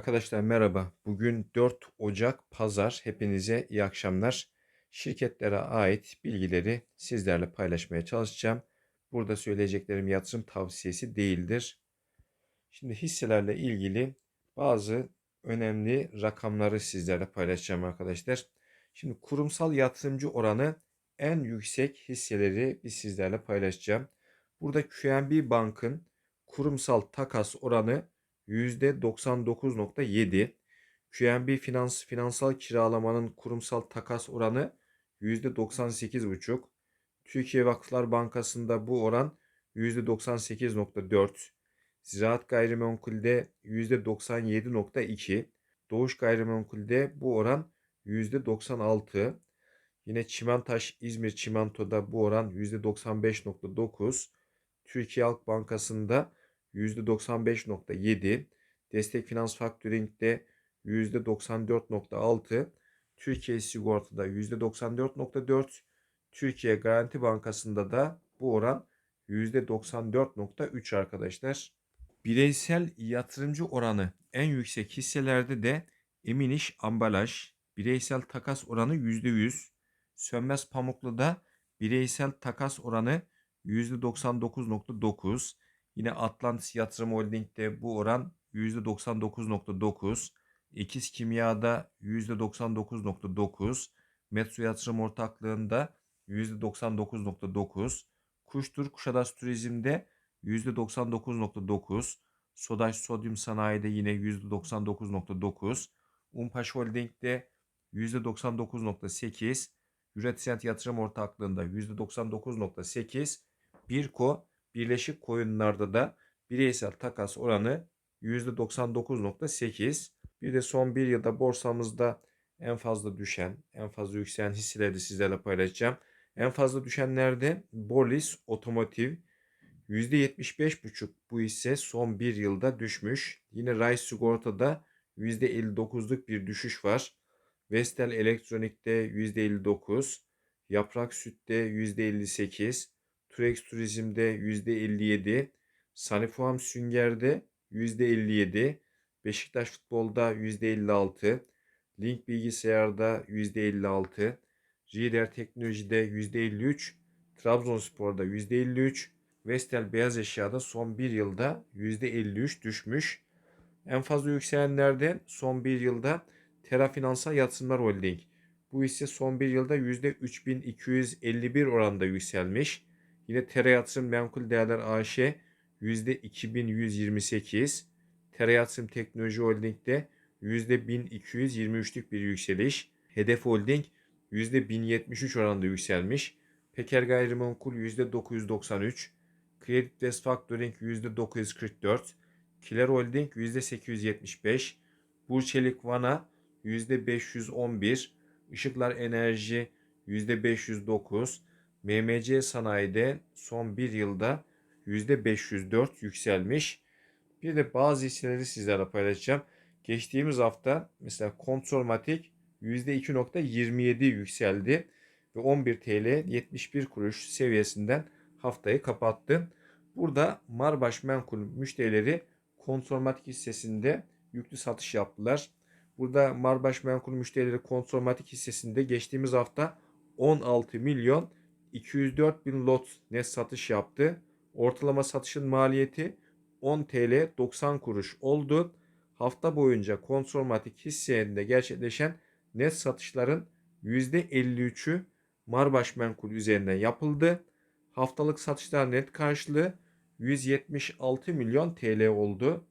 Arkadaşlar merhaba. Bugün 4 Ocak Pazar. Hepinize iyi akşamlar. Şirketlere ait bilgileri sizlerle paylaşmaya çalışacağım. Burada söyleyeceklerim yatırım tavsiyesi değildir. Şimdi hisselerle ilgili bazı önemli rakamları sizlerle paylaşacağım arkadaşlar. Şimdi kurumsal yatırımcı oranı en yüksek hisseleri biz sizlerle paylaşacağım. Burada QNB Bank'ın kurumsal takas oranı %99.7. QNB Finans finansal kiralamanın kurumsal takas oranı %98.5. Türkiye Vakıflar Bankası'nda bu oran %98.4. Ziraat Gayrimenkul'de %97.2. Doğuş Gayrimenkul'de bu oran %96. Yine Çimentaş İzmir Çimento'da bu oran %95.9. Türkiye Halk Bankası'nda %95.7, Destek Finans Factoring'de %94.6, Türkiye Sigorta'da %94.4, Türkiye Garanti Bankası'nda da bu oran %94.3 arkadaşlar. Bireysel yatırımcı oranı en yüksek hisselerde de Eminiş Ambalaj, bireysel takas oranı %100, Sönmez Pamuklu'da bireysel takas oranı %99.9, Yine Atlantis Yatırım Holding'de bu oran %99.9. İkiz Kimya'da %99.9. Metro Yatırım Ortaklığı'nda %99.9. Kuştur Kuşadası Turizm'de %99.9. Sodaş Sodyum Sanayi'de yine %99.9. Umpaş Holding'de %99.8. Üretisent Yatırım Ortaklığı'nda %99.8. Birko Birleşik Koyunlarda da bireysel takas oranı %99.8. Bir de son bir yılda borsamızda en fazla düşen, en fazla yükselen hisseleri de sizlerle paylaşacağım. En fazla düşenlerde Bolis Otomotiv %75,5 bu hisse son bir yılda düşmüş. Yine Ray Sigorta'da %59'luk bir düşüş var. Vestel Elektronik'te %59, Yaprak Süt'te %58, Turex Turizm'de %57, Sanifuam Sünger'de %57, Beşiktaş Futbol'da %56, Link Bilgisayar'da %56, Reader Teknoloji'de %53, Trabzonspor'da %53, Vestel Beyaz Eşya'da son bir yılda %53 düşmüş. En fazla yükselenlerden son bir yılda Terra Finansal Yatırımlar Holding. Bu ise son bir yılda %3251 oranda yükselmiş. Yine Tere Yatırım Menkul Değerler AŞ %2128. Tere Yatırım Teknoloji Holding'de %1223'lük bir yükseliş. Hedef Holding %1073 oranında yükselmiş. Peker Gayrimenkul %993. Credit West Factoring %944. Kiler Holding %875. Burçelik Vana %511. Işıklar Enerji %509. MMC sanayide son bir yılda %504 yükselmiş. Bir de bazı hisseleri sizlerle paylaşacağım. Geçtiğimiz hafta mesela Kontrolmatik %2.27 yükseldi ve 11 TL 71 kuruş seviyesinden haftayı kapattı. Burada Marbaş Menkul müşterileri Kontrolmatik hissesinde yüklü satış yaptılar. Burada Marbaş Menkul müşterileri Kontrolmatik hissesinde geçtiğimiz hafta 16 milyon 204 bin lot net satış yaptı. Ortalama satışın maliyeti 10 TL 90 kuruş oldu. Hafta boyunca Kontrolmatik hisselerinde gerçekleşen net satışların %53'ü Marbaş Menkul üzerinden yapıldı. Haftalık satışlar net karşılığı 176 milyon TL oldu.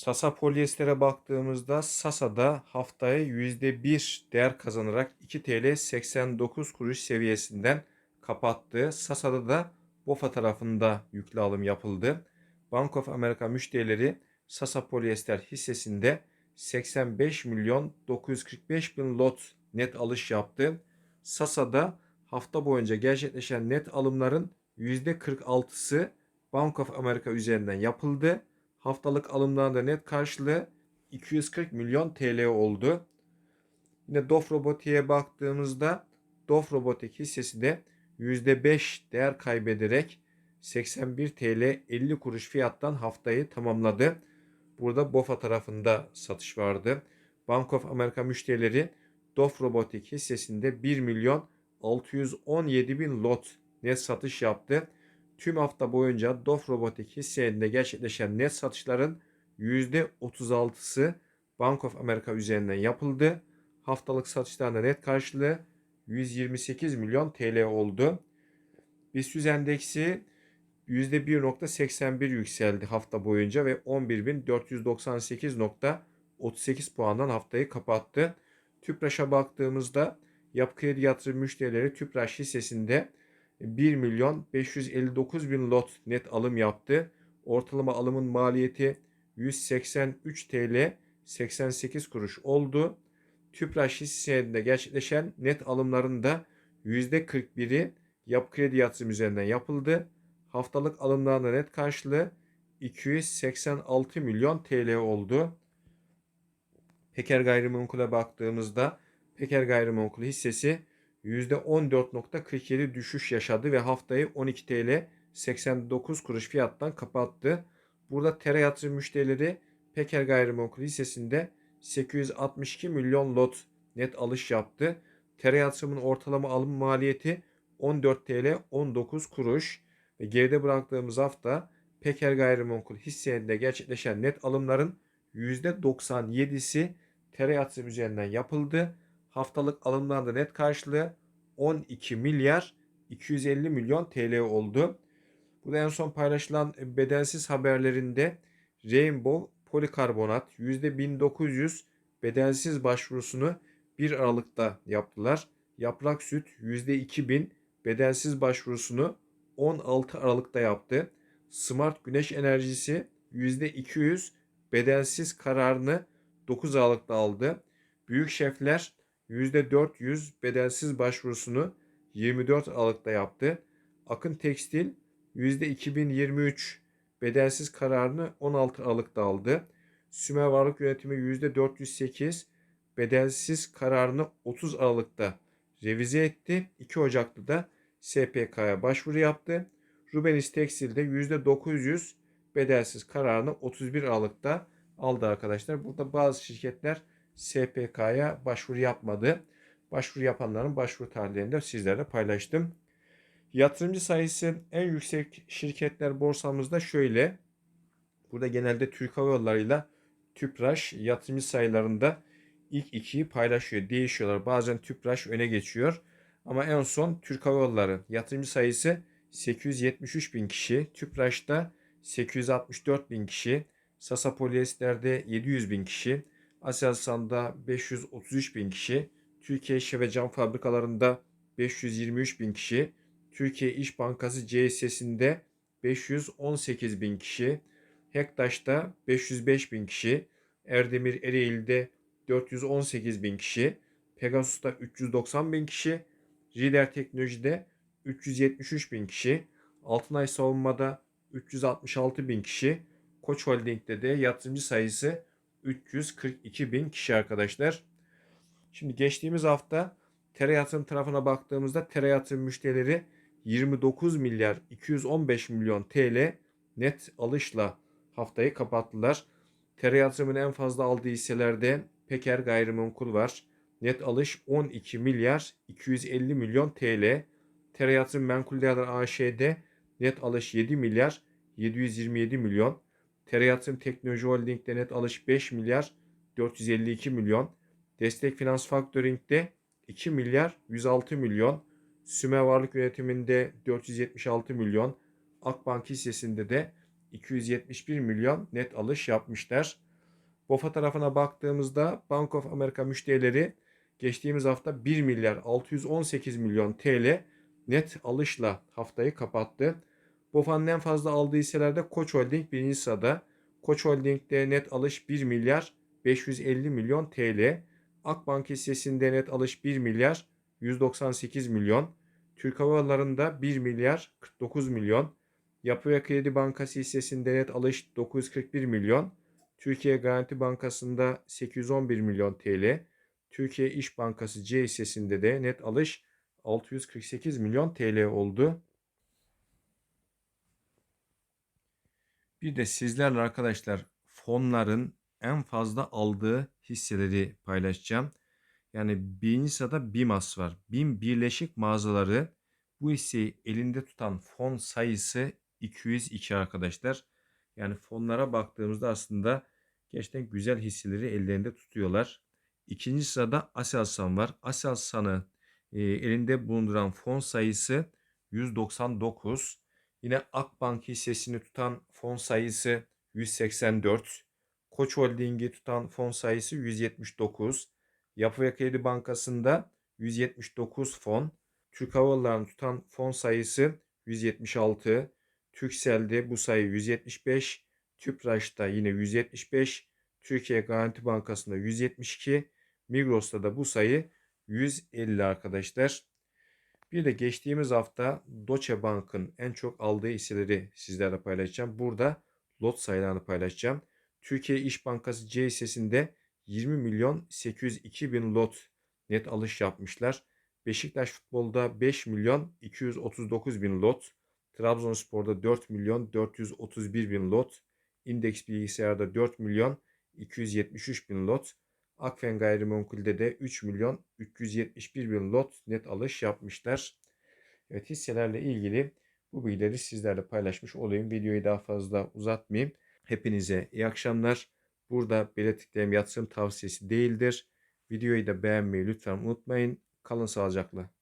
Sasa polyestere baktığımızda Sasa'da haftaya %1 değer kazanarak 2 TL 89 kuruş seviyesinden kapattı. Sasa'da da BOFA tarafında yüklü alım yapıldı. Bank of America müşterileri Sasa polyester hissesinde 85 milyon 945 bin lot net alış yaptı. Sasa'da hafta boyunca gerçekleşen net alımların %46'sı Bank of America üzerinden yapıldı. Haftalık alımların da net karşılığı 240 milyon TL oldu. Yine Dof Robotik'e baktığımızda Dof Robotik hissesi de %5 değer kaybederek 81 TL 50 kuruş fiyattan haftayı tamamladı. Burada BOFA tarafında satış vardı. Bank of America müşterileri Dof Robotik hissesinde 1 milyon 617 bin lot net satış yaptı. Tüm hafta boyunca Dof Robotik hisselerinde gerçekleşen net satışların %36'sı Bank of America üzerinden yapıldı. Haftalık satışlarında net karşılığı 128 milyon TL oldu. BIST endeksi %1.81 yükseldi hafta boyunca ve 11.498.38 puandan haftayı kapattı. Tüpraş'a baktığımızda Yapı Kredi Yatırım müşterileri Tüpraş hissesinde 1 milyon 559 bin lot net alım yaptı. Ortalama alımın maliyeti 183 TL 88 kuruş oldu. Tüpraş hissesinde gerçekleşen net alımların da %41'i Yapı Kredi Yatırım üzerinden yapıldı. Haftalık alımların net karşılığı 286 milyon TL oldu. Peker Gayrimenkul'e baktığımızda Peker Gayrimenkul hissesi %14.47 düşüş yaşadı ve haftayı 12 TL 89 kuruş fiyattan kapattı. Burada tere yatırım müşterileri Peker Gayrimenkul hissesinde 862 milyon lot net alış yaptı. Tere yatırımın ortalama alım maliyeti 14 TL 19 kuruş ve geride bıraktığımız hafta Peker Gayrimenkul hisselerinde gerçekleşen net alımların %97'si tere yatırım üzerinden yapıldı. Haftalık alımlarda net karşılığı 12 milyar 250 milyon TL oldu. Bu da en son paylaşılan bedelsiz haberlerinde Rainbow Polikarbonat %1900 bedelsiz başvurusunu 1 Aralık'ta yaptılar. Yaprak Süt %2000 bedelsiz başvurusunu 16 Aralık'ta yaptı. Smart Güneş Enerjisi %200 bedelsiz kararını 9 Aralık'ta aldı. Büyük Şefler %400 bedelsiz başvurusunu 24 Aralık'ta yaptı. Akın Tekstil %2023 bedelsiz kararını 16 Aralık'ta aldı. Sümer Varlık Yönetimi %408 bedelsiz kararını 30 Aralık'ta revize etti. 2 Ocak'ta da SPK'ya başvuru yaptı. Rubenis Tekstil'de %900 bedelsiz kararını 31 Aralık'ta aldı arkadaşlar. Burada bazı şirketler SPK'ya başvuru yapmadı. Başvuru yapanların başvuru tarihlerini de sizlerle paylaştım. Yatırımcı sayısı en yüksek şirketler borsamızda şöyle. Burada genelde Türk Hava Yolları ile Tüpraş yatırımcı sayılarında ilk ikiyi paylaşıyor. Değişiyorlar. Bazen Tüpraş öne geçiyor. Ama en son Türk Hava Yolları yatırımcı sayısı 873 bin kişi. Tüpraş'ta 864 bin kişi. Sasa Polyester'de 700 bin kişi. Aselsan'da 533 bin kişi. Türkiye Şişe ve Cam Fabrikalarında 523 bin kişi. Türkiye İş Bankası CSS'inde 518 bin kişi. Hektaş'ta 505 bin kişi. Erdemir Ereğli'de 418 bin kişi. Pegasus'ta 390 bin kişi. Rider Teknoloji'de 373 bin kişi. Altınay Savunma'da 366 bin kişi. Koç Holding'de de yatırımcı sayısı 342 bin kişi arkadaşlar. Şimdi geçtiğimiz hafta Tere Yatırım tarafına baktığımızda Tere Yatırım müşterileri 29 milyar 215 milyon TL net alışla haftayı kapattılar. Tere Yatırım'ın en fazla aldığı hisselerde Peker Gayrimenkul var. Net alış 12 milyar 250 milyon TL. Tere Yatırım Menkul Değerler AŞ'de net alış 7 milyar 727 milyon. Tere Yatırım Teknoloji Holding'de net alış 5 milyar 452 milyon. Destek Finans Factoring'de 2 milyar 106 milyon. Süme Varlık Yönetimi'nde 476 milyon. Akbank hissesinde de 271 milyon net alış yapmışlar. BOFA tarafına baktığımızda Bank of America müşterileri geçtiğimiz hafta 1 milyar 618 milyon TL net alışla haftayı kapattı. BOFA'nın en fazla aldığı hisselerde Koç Holding birinci sırada. Koç Holding'de net alış 1 milyar 550 milyon TL. Akbank hissesinde net alış 1 milyar 198 milyon. Türk Hava Yolları'nda 1 milyar 49 milyon. Yapı ve Kredi Bankası hissesinde net alış 941 milyon. Türkiye Garanti Bankası'nda 811 milyon TL. Türkiye İş Bankası C hissesinde de net alış 648 milyon TL oldu. Bir de sizlerle arkadaşlar fonların en fazla aldığı hisseleri paylaşacağım. Yani birinci sırada BİMAS var. BİM Birleşik Mağazaları bu hisseyi elinde tutan fon sayısı 202 arkadaşlar. Yani fonlara baktığımızda aslında gerçekten güzel hisseleri ellerinde tutuyorlar. İkinci sırada Aselsan var. Aselsan'ı elinde bulunduran fon sayısı 199. Yine Akbank hissesini tutan fon sayısı 184. Koç Holding'i tutan fon sayısı 179. Yapı ve Kredi Bankası'nda 179 fon. Türk Hava Yolları'nı tutan fon sayısı 176. Türkcell'de bu sayı 175. Tüpraş'ta yine 175. Türkiye Garanti Bankası'nda 172. Migros'ta da bu sayı 150 arkadaşlar. Bir de geçtiğimiz hafta Deutsche Bank'ın en çok aldığı hisseleri sizlerle paylaşacağım. Burada lot sayılarını paylaşacağım. Türkiye İş Bankası C hissesinde 20 milyon 802 bin lot net alış yapmışlar. Beşiktaş Futbol'da 5 milyon 239 bin lot. Trabzonspor'da 4 milyon 431 bin lot. İndeks bilgisayarda 4 milyon 273 bin lot. Akfen Gayrimenkul'de de 3 milyon 371 bin lot net alış yapmışlar. Evet hisselerle ilgili bu bilgileri sizlerle paylaşmış olayım. Videoyu daha fazla uzatmayayım. Hepinize iyi akşamlar. Burada belirttiklerim yatırım tavsiyesi değildir. Videoyu da beğenmeyi lütfen unutmayın. Kalın sağlıcakla.